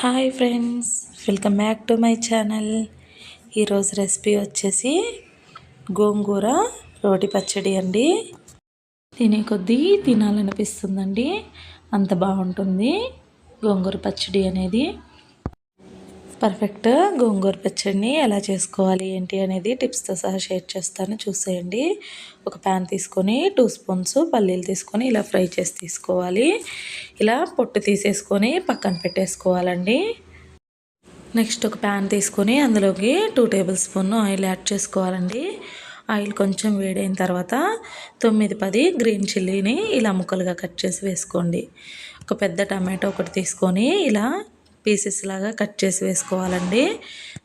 Hi friends welcome back to my channel. ఈరోజు recipe వచ్చేసి గోంగూర రోటి పచ్చడి అండి. తినే కొద్దీ తినాలనిపిస్తుందండి. అంత బాగుంటుంది గోంగూర పచ్చడి అనేది. పర్ఫెక్ట్ గోంగూర పచ్చడిని ఎలా చేసుకోవాలి ఏంటి అనేది టిప్స్తో సహా షేర్ చేస్తాను. చూసేయండి. ఒక ప్యాన్ తీసుకొని టూ స్పూన్స్ పల్లీలు తీసుకొని ఇలా ఫ్రై చేసి తీసుకోవాలి. ఇలా పొట్టు తీసేసుకొని పక్కన పెట్టేసుకోవాలండి. నెక్స్ట్ ఒక ప్యాన్ తీసుకొని అందులోకి two table spoon oil add చేసుకోవాలండి. ఆయిల్ కొంచెం వేడైన తర్వాత తొమ్మిది పది గ్రీన్ చిల్లీని ఇలా ముక్కలుగా కట్ చేసి వేసుకోండి. ఒక పెద్ద టమాటో ఒకటి తీసుకొని ఇలా పీసెస్ లాగా కట్ చేసి వేసుకోవాలండి.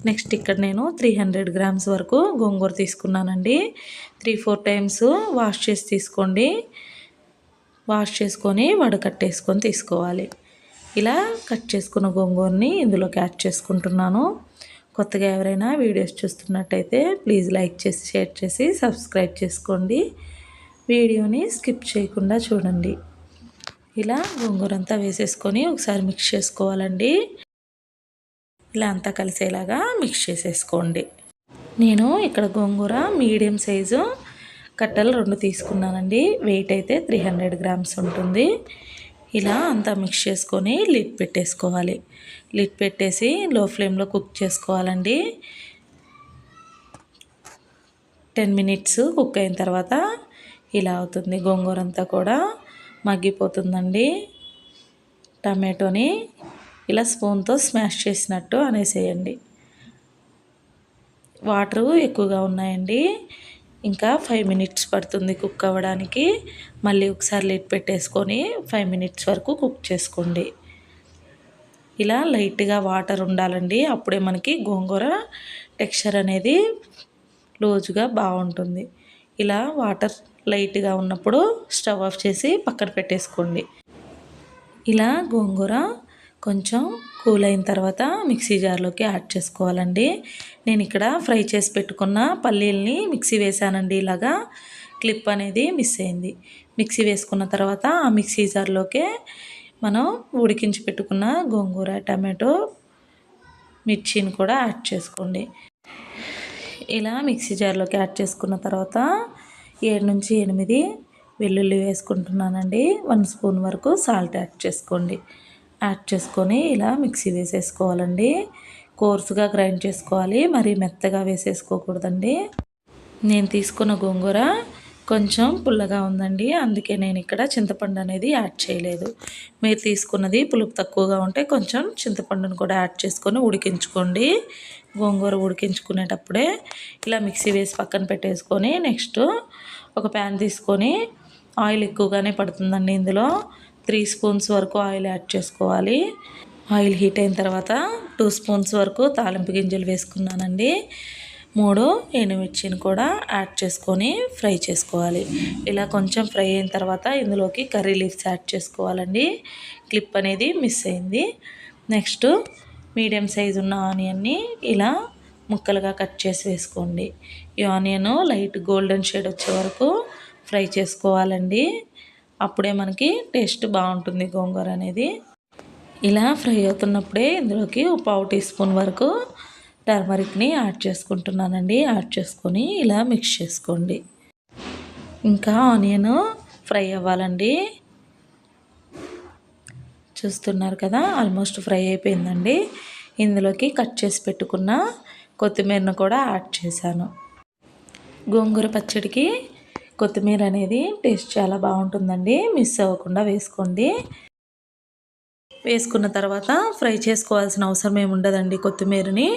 నెక్స్ట్ ఇక్కడ నేను త్రీ హండ్రెడ్ గ్రామ్స్ వరకు గోంగూర తీసుకున్నానండి. త్రీ ఫోర్ టైమ్స్ వాష్ చేసి తీసుకోండి. వాష్ చేసుకొని వడకట్టేసుకొని తీసుకోవాలి. ఇలా కట్ చేసుకున్న గోంగూరని ఇందులోకి యాడ్ చేసుకుంటున్నాను. కొత్తగా ఎవరైనా వీడియోస్ చూస్తున్నట్టయితే ప్లీజ్ లైక్ చేసి షేర్ చేసి సబ్స్క్రైబ్ చేసుకోండి. వీడియోని స్కిప్ చేయకుండా చూడండి. ఇలా గోంగూర అంతా వేసేసుకొని ఒకసారి మిక్స్ చేసుకోవాలండి. ఇలా అంతా కలిసేలాగా మిక్స్ చేసేసుకోండి. నేను ఇక్కడ గోంగూర మీడియం సైజు కట్టలు రెండు తీసుకున్నానండి. వెయిట్ అయితే త్రీ హండ్రెడ్ గ్రామ్స్ ఉంటుంది. ఇలా అంతా మిక్స్ చేసుకొని లిడ్ పెట్టేసుకోవాలి. లిడ్ పెట్టేసి లో ఫ్లేమ్లో కుక్ చేసుకోవాలండి. టెన్ మినిట్స్ కుక్ అయిన తర్వాత ఇలా అవుతుంది గోంగూర అంతా కూడా. మగ్గిపోతుందండి. టమాటోని ఇలా స్పూన్తో స్మాష్ చేసినట్టు అనేసేయండి. వాటరు ఎక్కువగా ఉన్నాయండి. ఇంకా ఫైవ్ మినిట్స్ పడుతుంది కుక్ అవ్వడానికి. మళ్ళీ ఒకసారి లిట్ పెట్టేసుకొని ఫైవ్ మినిట్స్ వరకు కుక్ చేసుకోండి. ఇలా లైట్గా వాటర్ ఉండాలండి. అప్పుడే మనకి గోంగూర టెక్స్చర్ అనేది లోజుగా బాగుంటుంది. ఇలా వాటర్ లైట్గా ఉన్నప్పుడు స్టవ్ ఆఫ్ చేసి పక్కన పెట్టేసుకోండి. ఇలా గోంగూర కొంచెం కూల్ అయిన తర్వాత మిక్సీ జార్లోకి యాడ్ చేసుకోవాలండి. నేను ఇక్కడ ఫ్రై చేసి పెట్టుకున్న పల్లీల్ని మిక్సీ వేసానండి. ఇలాగా క్లిప్ అనేది మిస్ అయింది. మిక్సీ వేసుకున్న తర్వాత ఆ మిక్సీ జార్లోకే మనం ఉడికించి పెట్టుకున్న గోంగూర టమాటో మిర్చిని కూడా యాడ్ చేసుకోండి. ఇలా మిక్సీ జార్లోకి యాడ్ చేసుకున్న తర్వాత ఏడు నుంచి ఎనిమిది వెల్లుల్లి వేసుకుంటున్నానండి. వన్ స్పూన్ వరకు సాల్ట్ యాడ్ చేసుకోండి. యాడ్ చేసుకొని ఇలా మిక్సీ వేసేసుకోవాలండి. కోర్సుగా గ్రైండ్ చేసుకోవాలి. మరి మెత్తగా వేసేసుకోకూడదండి. నేను తీసుకున్న గోంగూర కొంచెం పుల్లగా ఉందండి. అందుకే నేను ఇక్కడ చింతపండు అనేది యాడ్ చేయలేదు. మీరు తీసుకున్నది పులుపు తక్కువగా ఉంటే కొంచెం చింతపండును కూడా యాడ్ చేసుకొని ఉడికించుకోండి. గోంగూర ఉడికించుకునేటప్పుడే ఇలా మిక్సీ వేసి పక్కన పెట్టేసుకొని నెక్స్ట్ ఒక ప్యాన్ తీసుకొని ఆయిల్ ఎక్కువగానే పడుతుందండి ఇందులో. త్రీ స్పూన్స్ వరకు ఆయిల్ యాడ్ చేసుకోవాలి. ఆయిల్ హీట్ అయిన తర్వాత టూ స్పూన్స్ వరకు తాలింపు గింజలు వేసుకున్నానండి. మూడు ఎండుమిర్చిని కూడా యాడ్ చేసుకొని ఫ్రై చేసుకోవాలి. ఇలా కొంచెం ఫ్రై అయిన తర్వాత ఇందులోకి కర్రీ లీవ్స్ యాడ్ చేసుకోవాలండి. క్లిప్ అనేది మిస్ అయింది. నెక్స్ట్ మీడియం సైజు ఉన్న ఆనియన్ని ఇలా ముక్కలుగా కట్ చేసి వేసుకోండి. ఈ ఆనియన్ లైట్ గోల్డెన్ షేడ్ వచ్చే వరకు ఫ్రై చేసుకోవాలండి. అప్పుడే మనకి టేస్ట్ బాగుంటుంది గోంగూర అనేది. ఇలా ఫ్రై అవుతున్నప్పుడే ఇందులోకి పావు టీ స్పూన్ వరకు టర్మరిక్ని యాడ్ చేసుకుంటున్నానండి. యాడ్ చేసుకొని ఇలా మిక్స్ చేసుకోండి. ఇంకా ఆనియన్ ఫ్రై అవ్వాలండి. చూస్తున్నారు కదా ఆల్మోస్ట్ ఫ్రై అయిపోయిందండి. ఇందులోకి కట్ చేసి పెట్టుకున్న కొత్తిమీరను కూడా యాడ్ చేశాను. గోంగూర పచ్చడికి కొత్తిమీర అనేది టేస్ట్ చాలా బాగుంటుందండి. మిస్ అవ్వకుండా వేసుకోండి. వేసుకున్న తర్వాత ఫ్రై చేసుకోవాల్సిన అవసరం ఏమి ఉండదండి కొత్తిమీరని.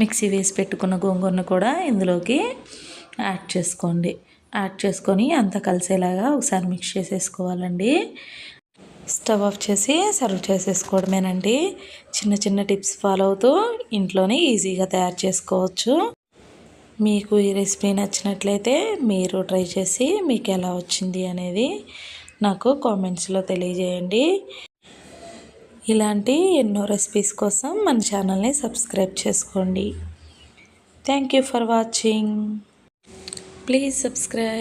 మిక్సీ వేసి పెట్టుకున్న గోంగూరను కూడా ఇందులోకి యాడ్ చేసుకోండి. యాడ్ చేసుకొని అంతా కలిసేలాగా ఒకసారి మిక్స్ చేసేసుకోవాలండి. స్టవ్ ఆఫ్ చేసి సర్వ్ చేసేసుకోవడమేనండి. చిన్న చిన్న టిప్స్ ఫాలో అవుతూ ఇంట్లోనే ఈజీగా తయారు చేసుకోవచ్చు. మీకు ఈ రెసిపీ నచ్చినట్లయితే మీరు ట్రై చేసి మీకు ఎలా వచ్చింది అనేది నాకు కామెంట్స్లో తెలియజేయండి. ఇలాంటి ఎన్నో రెసిపీస్ కోసం మన ఛానల్ని సబ్స్క్రైబ్ చేసుకోండి. Thank you for watching. Please subscribe.